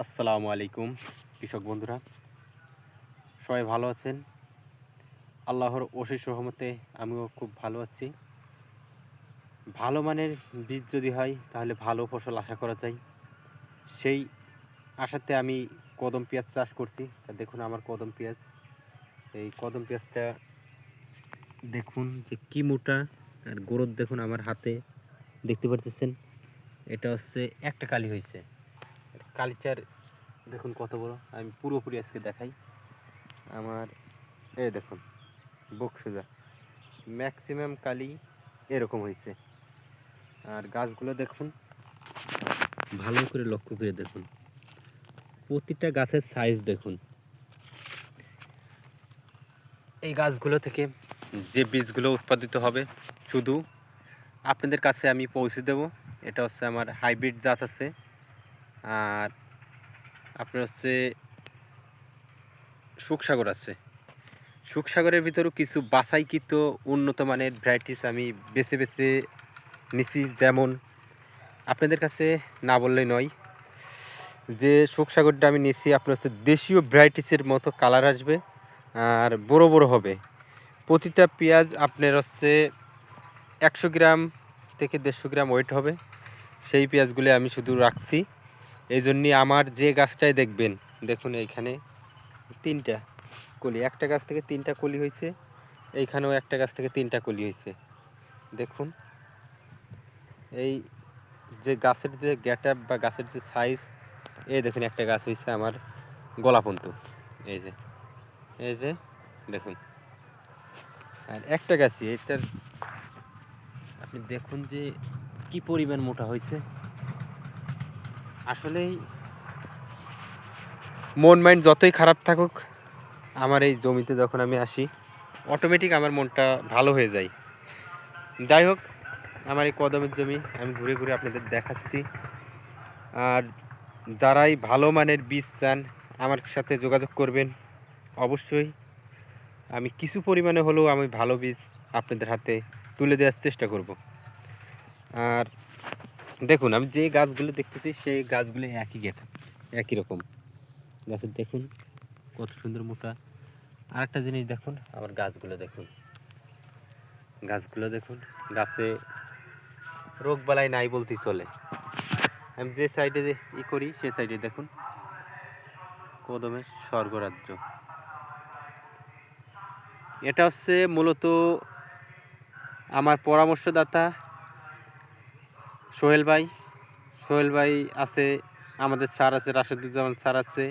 আসসালামু আলাইকুম, কৃষক বন্ধুরা। সবাই ভালো আছেন? আল্লাহর অশেষ রহমতে আমিও খুব ভালো আছি। ভালো মানের বীজ যদি হয়, তাহলে ভালো ফসল আশা করা যায়। সেই আশাতে আমি কদম পেঁয়াজ চাষ করছি। তা দেখুন আমার কদম পেঁয়াজ। এই কদম পেঁয়াজটা দেখুন যে কি মোটা, আর গোরদ দেখুন আমার হাতে। দেখতে পারতেছেন? এটা হচ্ছে একটা কালি হয়েছে। কালিচার দেখুন কত বড়। আমি পুরোপুরি আজকে দেখাই। আমার এ দেখুন বুক ম্যাক্সিমাম কালি এরকম হয়েছে। আর গাছগুলো দেখুন, ভালো করে লক্ষ্য করে দেখুন। প্রতিটা গাছের সাইজ দেখুন। এই গাছগুলো থেকে যে বীজগুলো উৎপাদিত হবে, শুধু আপনাদের কাছে আমি পৌঁছে দেব। এটা হচ্ছে আমার হাইব্রিড জাত আছে। আর আপনার হচ্ছে সুখসাগর আছে। সুখসাগরের ভিতরেও কিছু বাছাইকৃত উন্নত মানের ভ্যারাইটিস আমি বেছে বেছে নিছি যেমন আপনাদের কাছে না বললেই নয়, যে সুখসাগরটা আমি নিছি আপনার হচ্ছে দেশীয় ভ্যারাইটিসের মতো কালার আসবে আর বড় বড় হবে। প্রতিটা পেঁয়াজ আপনার হচ্ছে একশো গ্রাম থেকে দেড়শো গ্রাম ওয়েট হবে। সেই পেঁয়াজগুলি আমি শুধু রাখছি। এই জন্যই আমার যে গাছটাই দেখবেন, দেখুন এইখানে তিনটা কলি। একটা গাছ থেকে তিনটা কলি হয়েছে এইখানেও একটা গাছ থেকে তিনটা কলি হয়েছে দেখুন, এই যে গাছের যে গ্যাট বা গাছের যে সাইজ, এই দেখুন একটা গাছ হয়েছে আমার গলাপন্তু। এই যে এই যে, দেখুন। আর একটা গাছই, এটার আপনি দেখুন যে কি পরিমাণ মোটা হয়েছে আসলেই মন মাইন্ড যতই খারাপ থাকুক, আমার এই জমিতে যখন আমি আসি অটোমেটিক আমার মনটা ভালো হয়ে যায়। যাই হোক, আমার এই কদমের জমি আমি ঘুরে ঘুরে আপনাদের দেখাচ্ছি। আর যারাই ভালো মানের বীজ চান, আমার সাথে যোগাযোগ করবেন। অবশ্যই আমি কিছু পরিমাণে হলেও আমি ভালো বীজ আপনাদের হাতে তুলে দেওয়ার চেষ্টা করব। আর দেখুন, আমি যে গাছগুলো দেখতেছি, সেই গাছগুলো একই গেট একই রকম। গাছের দেখুন, কত সুন্দর মোটা। আর একটা জিনিস দেখুন, আমার গাছগুলো দেখুন। গাছগুলো দেখুন, গাছে রোগ বালাই নাই বলতেই চলে। আমি যে সাইডে ই করি সে সাইডে দেখুন, কদমের স্বর্গরাজ্য। এটা হচ্ছে মূলত আমার পরামর্শদাতা সোহেল ভাই সোহেল ভাই আছে, আমাদের স্যার আছে, রাশেদুজ্জামান স্যার আছে।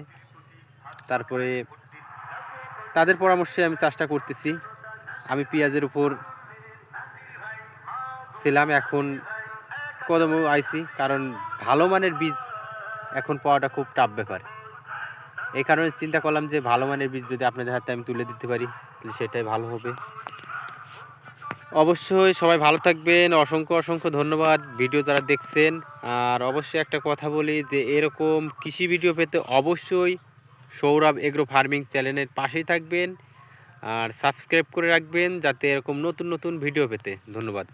তারপরে তাদের পরামর্শে আমি চাষটা করতেছি। আমি পেঁয়াজের উপর ছিলাম, এখন কদমও আইছি, কারণ ভালো মানের বীজ এখন পাওয়াটা খুব টাফ ব্যাপার। এই কারণে চিন্তা করলাম যে ভালো মানের বীজ যদি আপনাদের হাতে আমি তুলে দিতে পারি, তাহলে সেটাই ভালো হবে। অবশ্যই সবাই ভালো থাকবেন, অসংখ্য অসংখ্য ধন্যবাদ ভিডিও যারা দেখছেন। আর অবশ্যই একটা কথা বলি যে এরকম কৃষি ভিডিও পেতে অবশ্যই সৌরভ এগ্রো ফার্মিং চ্যানেলের পাশেই থাকবেন। আর সাবস্ক্রাইব করে রাখবেন যাতে এরকম নতুন নতুন ভিডিও পেতে। ধন্যবাদ।